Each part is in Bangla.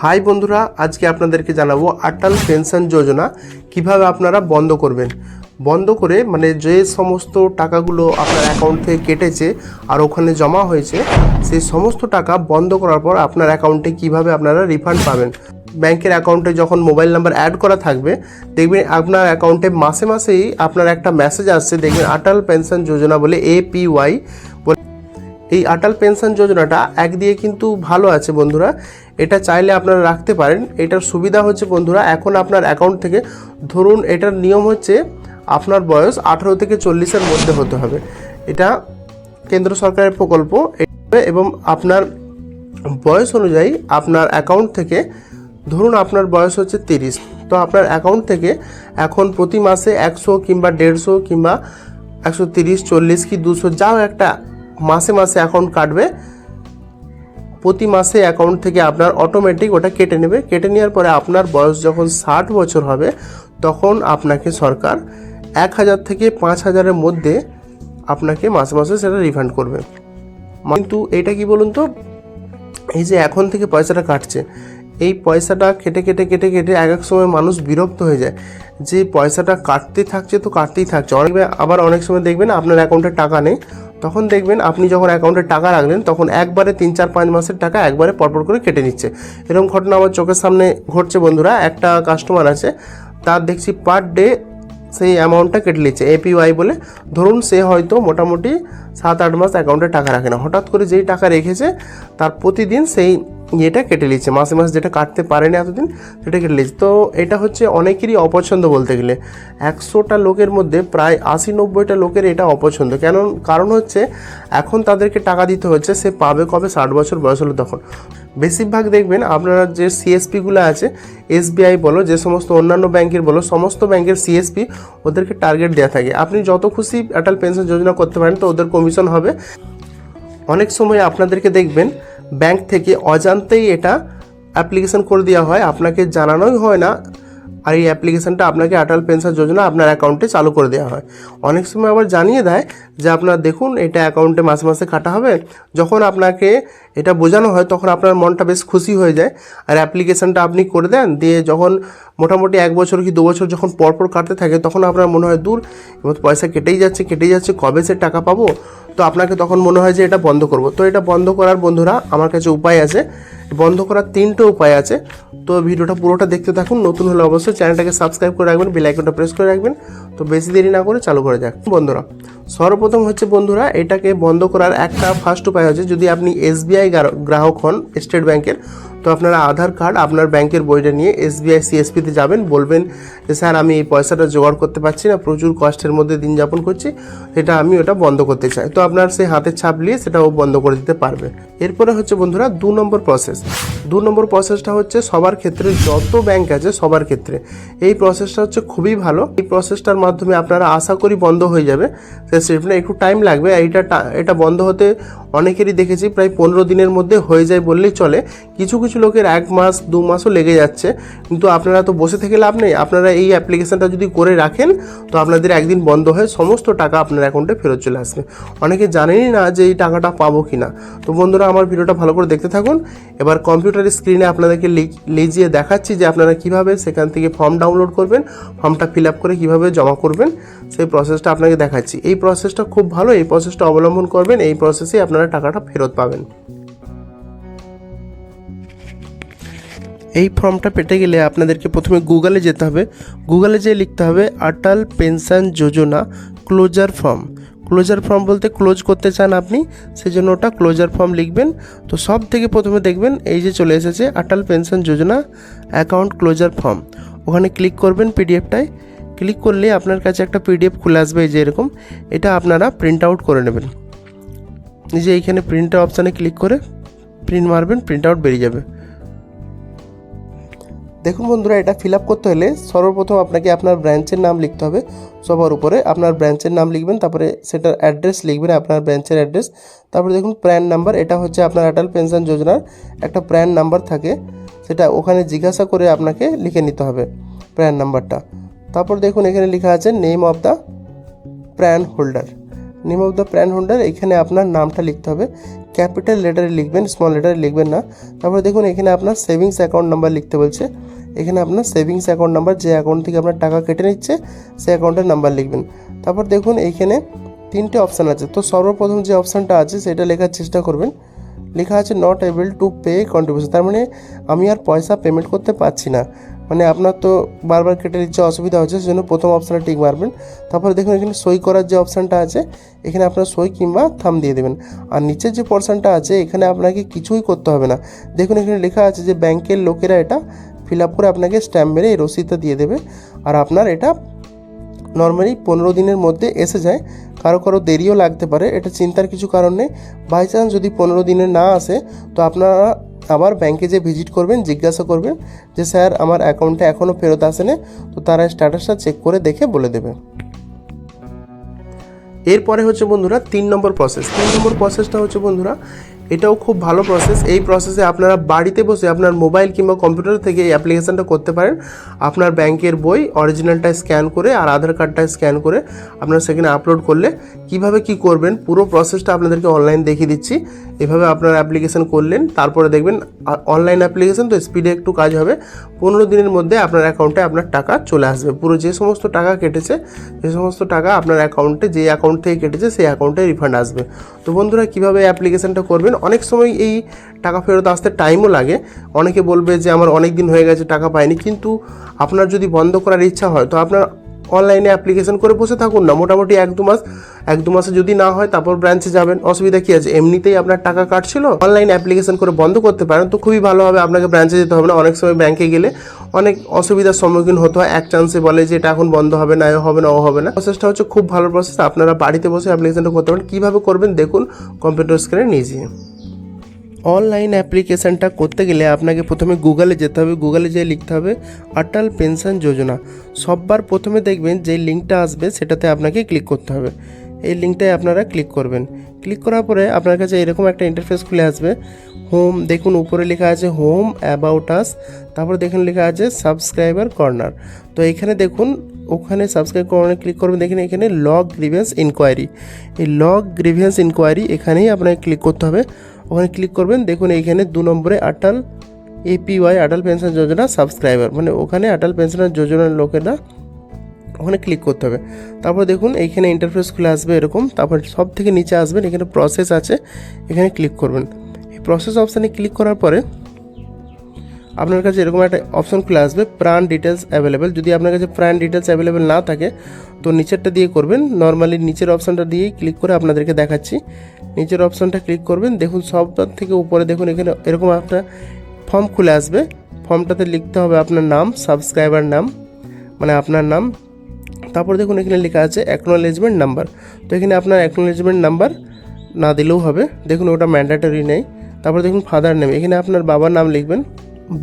হাই বন্ধুরা, আজকে আপনাদেরকে জানাব অটল পেনশন যোজনা কীভাবে আপনারা বন্ধ করবেন। বন্ধ করে মানে যে সমস্ত টাকাগুলো আপনার অ্যাকাউন্ট থেকে কেটেছে আর ওখানে জমা হয়েছে, সেই সমস্ত টাকা বন্ধ করার পর আপনার অ্যাকাউন্টে কীভাবে আপনারা রিফান্ড পাবেন। ব্যাংকের অ্যাকাউন্টে যখন মোবাইল নাম্বার অ্যাড করা থাকবে, দেখবেন আপনার অ্যাকাউন্টে মাসে মাসেই আপনার একটা মেসেজ আসছে, দেখবেন অটল পেনশন যোজনা বলে এপিওয়াই এই অটল পেনশন যোজনাটা একদিকে কিন্তু ভালো আছে বন্ধুরা, এটা চাইলে আপনারা রাখতে পারেন। এটার সুবিধা হচ্ছে বন্ধুরা, এখন আপনার অ্যাকাউন্ট থেকে ধরুন এটার নিয়ম হচ্ছে আপনার বয়স আঠারো থেকে চল্লিশের মধ্যে হতে হবে। এটা কেন্দ্র সরকারের প্রকল্প এবং আপনার বয়স অনুযায়ী আপনার অ্যাকাউন্ট থেকে ধরুন আপনার বয়স হচ্ছে তিরিশ, তো আপনার অ্যাকাউন্ট থেকে এখন প্রতি মাসে একশো কিংবা দেড়শো কিংবা একশো তিরিশ, চল্লিশ কি দুশো, যাও একটা মাসে মাসে অ্যাকাউন্ট কাটবে। প্রতি মাসে অ্যাকাউন্ট থেকে আপনার অটোমেটিক ওটা কেটে নেবে। কেটে নেওয়ার পরে আপনার বয়স যখন ষাট বছর হবে, তখন আপনাকে সরকার এক হাজার থেকে পাঁচ হাজারের মধ্যে আপনাকে মাসে মাসে সেটা রিফান্ড করবে। কিন্তু এটা কি বলুন তো? এই যে এখন থেকে পয়সাটা কাটছে, এই পয়সাটা কেটে কেটে কেটে কেটে এক এক সময় মানুষ বিরক্ত হয়ে যায় যে পয়সাটা কাটতে থাকছে তো কাটতেই থাকছে। অনেক আবার অনেক সময় দেখবেন আপনার অ্যাকাউন্টে টাকা নেই তখন দেখবেন আপনি যখন অ্যাকাউন্টে টাকা রাখলেন, তখন একবারে তিন, চার, পাঁচ মাসের টাকা একবারে পরপর করে কেটে নিচ্ছে। এরকম ঘটনা আমার চোখের সামনে ঘটছে বন্ধুরা। একটা কাস্টমার আছে, তার দেখছি পার ডে সেই অ্যামাউন্টটা কেটে নিচ্ছে এপিওয়াই বলে। ধরুন সে হয়তো মোটামুটি সাত, আট মাস অ্যাকাউন্টে টাকা রাখে না। হঠাৎ করে যেই টাকা রেখেছে, তার প্রতিদিন সেই ইয়েটা কেটে নিচ্ছে। মাসে মাসে যেটা কাটতে পারেনি এতদিন, সেটা কেটে নিচ্ছে। তো এটা হচ্ছে অনেকেরই অপছন্দ বলতে গেলে। একশোটা লোকের মধ্যে প্রায় আশি নব্বইটা লোকের এটা অপছন্দ। কেন, কারণ হচ্ছে এখন তাদেরকে টাকা দিতে হচ্ছে, সে পাবে কবে? ষাট বছর বয়স হলো তখন। বেশিরভাগ দেখবেন আপনারা যে সিএসপিগুলো আছে এসবিআই বলো, যে সমস্ত অন্যান্য ব্যাংকের বলো, সমস্ত ব্যাংকের সিএসপি ওদেরকে টার্গেট দেওয়া থাকে। আপনি যত খুশি অটল পেনশন যোজনা করতে পারেন, তো ওদের কমিশন হবে। অনেক সময় আপনাদেরকে দেখবেন ব্যাংক থেকে অজান্তেই এটা অ্যাপ্লিকেশন করে দেওয়া হয়। আপনাকে জানানোই হয় না। আর এই অ্যাপ্লিকেশনটা আপনাকে অটল পেনশন যোজনা আপনার অ্যাকাউন্টে চালু করে দেওয়া হয়। অনেক সময় আবার জানিয়ে দেয় যে, আপনার দেখুন, এটা অ্যাকাউন্টে মাসে মাসে কাটা হবে। যখন আপনাকে এটা বোঝানো হয়, তখন আপনার মনটা বেশ খুশি হয়ে যায়। আর অ্যাপ্লিকেশনটা আপনি করে দেন, দিয়ে যখন মোটামুটি এক বছর কি দু বছর যখন পরপর কাটতে থাকে, তখন আপনার মনে হয়, দূর, এবার পয়সা কেটেই যাচ্ছে কেটেই যাচ্ছে, কবে সে টাকা পাবো? তো আপনাকে তখন মনে হয় যে এটা বন্ধ করব। তো এটা বন্ধ করার বন্ধুরা, আমার কাছে উপায় আছে। বন্ধ করার তিনটে উপায় আছে। তো ভিডিওটা পুরোটা দেখতে থাকুন। নতুন হলে অবশ্যই চ্যানেলটাকে সাবস্ক্রাইব করে রাখবেন, বেল আইকনটা প্রেস করে রাখবেন। তো বেশি দেরি না করে চালু করে যাক। বন্ধুরা, সর্বপ্রথম হচ্ছে বন্ধুরা, এটাকে বন্ধ করার একটা ফার্স্ট উপায় হচ্ছে, যদি আপনি এসবিআই গ্রাহক হন স্টেট ব্যাংকের তো আপনারা আধার কার্ড আপনার ব্যাংকের বইটা নিয়ে এসবিআই সিএসপিতে যাবেন, বলবেন যে, স্যার, আমি এই পয়সাটা জোগাড় করতে পারছি না, প্রচুর কষ্টের মধ্যে দিন যাপন করছি এটা আমি ওটা বন্ধ করতে চাই। তো আপনার সেই হাতের ছাপ নিয়ে সেটাও বন্ধ করে দিতে পারবে। এরপরে হচ্ছে বন্ধুরা, দু নম্বর প্রসেস দু নম্বর প্রসেসটা হচ্ছে সবার ক্ষেত্রে যত ব্যাংক আছে সবার ক্ষেত্রে। এই প্রসেসটা হচ্ছে খুবই ভালো। এই প্রসেসটার মাধ্যমে আপনারা আশা করি বন্ধ হয়ে যাবে। সেটা একটু টাইম লাগবে। এইটা এটা বন্ধ হতে অনেকেরই দেখেছি প্রায় পনেরো দিনের মধ্যে হয়ে যায় বললেই চলে। কিছু কিছু লোকের এক মাস, দু মাসও লেগে যাচ্ছে। কিন্তু আপনারা তো বসে থেকে লাভ নেই। আপনারা এই অ্যাপ্লিকেশানটা যদি করে রাখেন, তো আপনাদের একদিন বন্ধ হয়ে সমস্ত টাকা আপনার অ্যাকাউন্টে ফেরত চলে আসবে। অনেকে জানেনই না যে এই টাকাটা পাবো কি না তো বন্ধুরা, আমার ভিডিওটা ভালো করে দেখতে থাকুন। এবার কম্পিউটার স্ক্রিনে আপনাদেরকে লিজিয়ে দেখাচ্ছি যে আপনারা কীভাবে সেখান থেকে ফর্ম ডাউনলোড করবেন ফর্মটা ফিল আপ করে কীভাবে জমা করবেন, সেই প্রসেসটা আপনাকে দেখাচ্ছি। এই প্রসেসটা খুব ভালো, এই প্রসেসটা অবলম্বন করবেন, এই প্রসেসেই আপনারা টাকাটা ফেরত পাবেন। এই ফর্মটা পেতে গেলে আপনাদেরকে প্রথমে গুগলে যেতে হবে। গুগলে যেয়ে লিখতে হবে Atal pension Yojana closure form closure form বলতে ক্লোজ করতে চান আপনি সেই জন্য ওটা ক্লোজার ফর্ম লিখবেন। তো সব থেকে প্রথমে দেখবেন, এই যে চলে এসেছে Atal pension Yojana account closure form ওখানে ক্লিক করবেন পিডিএফটায় ক্লিক করলে আপনার কাছে একটা পিডিএফ খুলে আসবে যে এরকম। এটা আপনারা প্রিন্ট আউট করে নেবেন। নিজে এইখানে প্রিন্টার অপশানে ক্লিক করে প্রিন্ট মারবেন প্রিন্ট আউট বেরিয়ে যাবে। দেখুন বন্ধুরা, এটা ফিল আপ করতে হলে সর্বপ্রথম আপনাকে আপনার ব্রাঞ্চের নাম লিখতে হবে। সবার উপরে আপনার ব্রাঞ্চের নাম লিখবেন, তারপরে সেটার অ্যাড্রেস লিখবেন আপনার ব্রাঞ্চের অ্যাড্রেস। তারপরে দেখুন প্র্যান নাম্বার, এটা হচ্ছে আপনার অটল পেনশন যোজনার একটা প্র্যান নাম্বার থাকে। সেটা ওখানে জিজ্ঞাসা করে আপনাকে লিখে নিতে হবে প্র্যান নাম্বারটা। তারপর দেখুন এখানে লেখা আছে, name of the plan holder. Name of the plan holder এখানে আপনার নামটা লিখতে হবে। ক্যাপিটাল লেটারে লিখবেন স্মল লেটারে লিখবেন না। তারপরে দেখুন, এখানে আপনার সেভিংস অ্যাকাউন্ট নাম্বার লিখতে বলছে। এখানে আপনার সেভিংস অ্যাকাউন্ট নাম্বার যে অ্যাকাউন্ট থেকে আপনার টাকা কেটে নিচ্ছে সেই অ্যাকাউন্টের নাম্বার লিখবেন। তারপর দেখুন এইখানে তিনটে অপশান আছে। তো সর্বপ্রথম যে অপশানটা আছে, সেটা লেখার চেষ্টা করবেন। লেখা আছে not able to pay contribution তার মানে আমি আর পয়সা পেমেন্ট করতে পারছি না। মানে আপনার তো বারবার কেটে নিচ্ছে, অসুবিধা হচ্ছে সেজন্য প্রথম অপশানে টিক মারবেন। তারপরে দেখুন, এখানে সই করার যে অপশানটা আছে, এখানে আপনার সই কিংবা থাম দিয়ে দেবেন। আর নিচের যে পোর্শনটা আছে, এখানে আপনাকে কিছুই করতে হবে না। দেখুন, এখানে লেখা আছে যে ব্যাংকের লোকেরা এটা ফিল আপ করে আপনাকে স্ট্যাম্প মেরে এই রসিদটা দিয়ে দেবে। আর আপনার এটা নর্মালি পনেরো দিনের মধ্যে এসে যায়। কারও কারও দেরিও লাগতে পারে, এটা চিন্তার কিছু কারণ নেই। বাই চান্স যদি পনেরো দিনে না আসে, তো আপনারা আবার ব্যাংকে যে ভিজিট করবেন, জিজ্ঞাসা করবেন যে, স্যার, আমার অ্যাকাউন্টে এখনও ফেরত আসেনি। তো তারা স্ট্যাটাসটা চেক করে দেখে বলে দেবে। এরপরে হচ্ছে বন্ধুরা, তিন নম্বর প্রসেস তিন নম্বর প্রসেসটা হচ্ছে বন্ধুরা এটাও খুব ভালো প্রসেস এই প্রসেসে আপনারা বাড়িতে বসে আপনার মোবাইল কিংবা কম্পিউটার থেকে এই অ্যাপ্লিকেশানটা করতে পারেন। আপনার ব্যাংকের বই অরিজিনালটা স্ক্যান করে আর আধার কার্ডটা স্ক্যান করে আপনারা সেখানে আপলোড করলে কীভাবে কি করবেন পুরো প্রসেসটা আপনাদেরকে অনলাইন দেখিয়ে দিচ্ছি। এভাবে আপনার অ্যাপ্লিকেশান করলেন, তারপরে দেখবেন অনলাইন অ্যাপ্লিকেশান তো স্পিডে একটু কাজ হবে। পনেরো দিনের মধ্যে আপনার অ্যাকাউন্টে আপনার টাকা চলে আসবে। পুরো যে সমস্ত টাকা কেটেছে, যে সমস্ত টাকা আপনার অ্যাকাউন্টে যে অ্যাকাউন্ট থেকে কেটেছে, সেই অ্যাকাউন্টে রিফান্ড আসবে। তো বন্ধুরা, কীভাবে অ্যাপ্লিকেশানটা করবেন? অনেক সময় এই টাকা ফেরত আসতে টাইমও লাগে। অনেকে বলবে যে, আমার অনেক দিন হয়ে গেছে, টাকা পায়নি কিন্তু আপনার যদি বন্ধ করার ইচ্ছা হয়, তো আপনার অনলাইনে অ্যাপ্লিকেশন করে বসে থাকুন না। মোটামুটি এক দু মাস, এক দু মাসে যদি না হয়, তারপর ব্রাঞ্চে যাবেন। অসুবিধা কী আছে? এমনিতেই আপনার টাকা কাটছিল অনলাইন অ্যাপ্লিকেশন করে বন্ধ করতে পারেন, তো খুবই ভালো হবে। আপনাকে ব্রাঞ্চে যেতে হবে না। অনেক সময় ব্যাংকে গেলে অনেক অসুবিধার সম্মুখীন হতে হয়। এক চান্সে বলে যে, এটা এখন বন্ধ হবে না, এ হবে না, ও হবে না। প্রসেসটা হচ্ছে খুব ভালো প্রসেস আপনারা বাড়িতে বসে অ্যাপ্লিকেশনটা করতে পারেন। কীভাবে করবেন? দেখুন কম্পিউটার স্ক্রিনে নিজে অনলাইন অ্যাপ্লিকেশানটা করতে গেলে আপনাকে প্রথমে গুগলে যেতে হবে। গুগলে যেয়ে লিখতে হবে অটল পেনশন যোজনা সববার প্রথমে দেখবেন যে লিঙ্কটা আসবে, সেটাতে আপনাকে ক্লিক করতে হবে। এই লিঙ্কটায় আপনারা ক্লিক করবেন। ক্লিক করার পরে আপনার কাছে এরকম একটা ইন্টারফেস খুলে আসবে। হোম দেখুন উপরে লেখা আছে হোম অ্যাবাউট আস তারপরে দেখুন লেখা আছে সাবস্ক্রাইবার কর্নার তো এখানে দেখুন, ওখানে সাবস্ক্রাইব কর্নারে ক্লিক করবেন। দেখেন এখানে লগ গ্রিভেন্স ইনকোয়ারি এই লগ গ্রিভেন্স ইনকোয়ারি এখানেই আপনাকে ক্লিক করতে হবে। ওখানে ক্লিক করবেন, দেখুন এইখানে দু নম্বরে Atal APY Atal pension Yojana subscriber মানে ওখানে আটাল পেনশন যোজনার লোকেরা ওখানে ক্লিক করতে হবে। তারপর দেখুন এইখানে ইন্টারফেস খুলে আসবে এরকম, তারপর সব থেকে নিচে আসবেন, এখানে প্রসেস আছে, এখানে ক্লিক করবেন। এই প্রসেস অপশানে ক্লিক করার পরে আপনার কাছে এরকম একটা অপশন খুলে আসবে, প্রাণ ডিটেলস অ্যাভেলেবেল যদি আপনার কাছে প্রাণ ডিটেলস অ্যাভেলেবেল না থাকে, তো নিচেরটা দিয়ে করবেন নর্মালি নিচের অপশানটা দিয়েই ক্লিক করে আপনাদেরকে দেখাচ্ছি। নিচের অপশানটা ক্লিক করবেন। দেখুন সব থেকে উপরে দেখুন এখানে এরকম একটা ফর্ম খুলে আসবে। ফর্মটাতে লিখতে হবে আপনার নাম সাবস্ক্রাইবার নাম মানে আপনার নাম। তারপর দেখুন এখানে লেখা আছে অ্যাকনোলেজমেন্ট নাম্বার তো এখানে আপনার অ্যাকনোলেজমেন্ট নাম্বার না দিলেও হবে। দেখুন ওটা ম্যান্ডেটরি নেই। তারপর দেখুন ফাদার নেম এখানে আপনার বাবার নাম লিখবেন।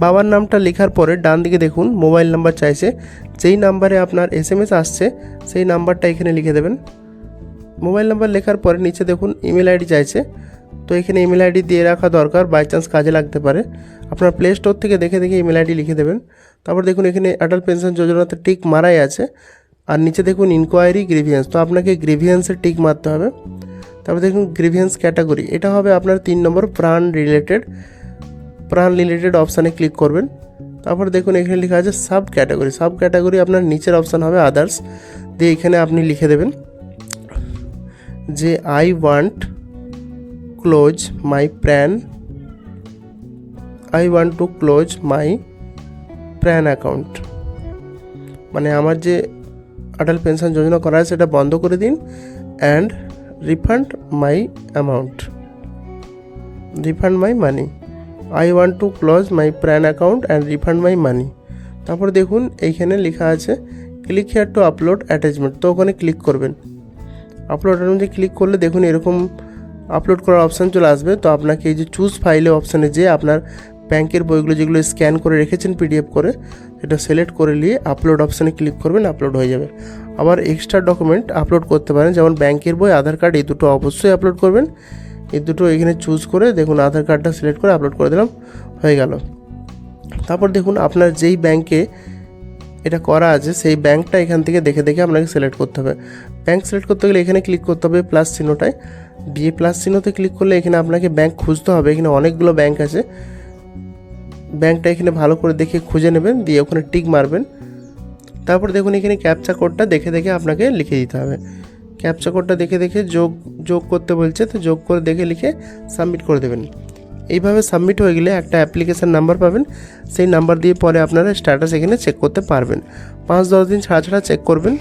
বাবার নামটা লেখার পরে ডান দিকে দেখুন মোবাইল নাম্বার চাইছে। যেই নাম্বারে আপনার এস আসছে, সেই নাম্বারটা এখানে লিখে দেবেন। মোবাইল নাম্বার লেখার পরে নিচে দেখুন ইমেল আইডি চাইছে। তো এখানে ইমেল আইডি দিয়ে রাখা দরকার বাই চান্স কাজে লাগতে পারে। আপনার প্লে স্টোর থেকে দেখে দেখে ইমেল আইডি লিখে দেবেন। তারপর দেখুন এখানে অটল পেনশন যোজনাতে টিক মারাই আছে। আর নিচে দেখুন ইনকোয়ারি গ্রিভিয়েন্স তো আপনাকে গ্রিভিয়েন্সের টিক মারতে হবে। তারপর দেখুন গ্রিভিয়েন্স ক্যাটাগরি এটা হবে আপনার তিন নম্বর প্রাণ রিলেটেড প্রাণ রিলেটেড অপশানে ক্লিক করবেন। তারপর দেখুন এখানে লেখা আছে সাব ক্যাটাগরি সাব ক্যাটাগরি আপনার নিচের অপশান হবে আদার্স দিয়ে এখানে আপনি লিখে দেবেন। যে I want close my plan I want to close my plan account মানে আমার যে অটল পেনশন যোজনা করা সেটা বন্ধ করে দিন and refund my amount refund my money I want to close my plan account and refund my money তারপর দেখুন, এইখানে লেখা আছে click here to upload attachment তো ওখানে ক্লিক করবেন। আপলোড অ্যাটাচমেন্টে ক্লিক করলে দেখুন এরকম আপলোড করার অপশান চলে আসবে। তো আপনাকে এই যে চুজ ফাইলে অপশানে যে আপনার ব্যাংকের বইগুলো যেগুলো স্ক্যান করে রেখেছেন পিডিএফ করে সেটা সিলেক্ট করে নিয়ে আপলোড অপশানে ক্লিক করবেন আপলোড হয়ে যাবে। আবার এক্সট্রা ডকুমেন্ট আপলোড করতে পারেন, যেমন ব্যাংকের বই আধার কার্ড এই দুটো অবশ্যই আপলোড করবেন। এই দুটো এখানে চুজ করে দেখুন আধার কার্ডটা সিলেক্ট করে আপলোড করে দিলাম, হয়ে গেল। তারপর দেখুন আপনার যেই ব্যাংকে এটা করা আছে, সেই ব্যাংকটা এখান থেকে দেখে দেখে আপনাকে সিলেক্ট করতে হবে। ব্যাংক সিলেক্ট করতে গেলে এখানে ক্লিক করতে হবে প্লাস চিহ্নটায়। দিয়ে প্লাস চিহ্নতে ক্লিক করলে এখানে আপনাকে ব্যাংক খুঁজতে হবে, এখানে অনেকগুলো ব্যাংক আছে। ব্যাংকটা এখানে ভালো করে দেখে খুঁজে নেবেন, দিয়ে ওখানে টিক মারবেন। তারপর দেখুন এখানে ক্যাপচা কোডটা দেখে দেখে আপনাকে লিখে দিতে হবে। ক্যাপচা কোডটা দেখে দেখে যোগ যোগ করতে বলছে, তো যোগ করে দেখে লিখে সাবমিট করে দেবেন। এইভাবে সাবমিট হয়ে গেলে একটা অ্যাপ্লিকেশান নাম্বার পাবেন। সেই নাম্বার দিয়ে পরে আপনারা স্ট্যাটাস এখানে চেক করতে পারবেন। পাঁচ দশ দিন ছাড়া ছাড়া চেক করবেন।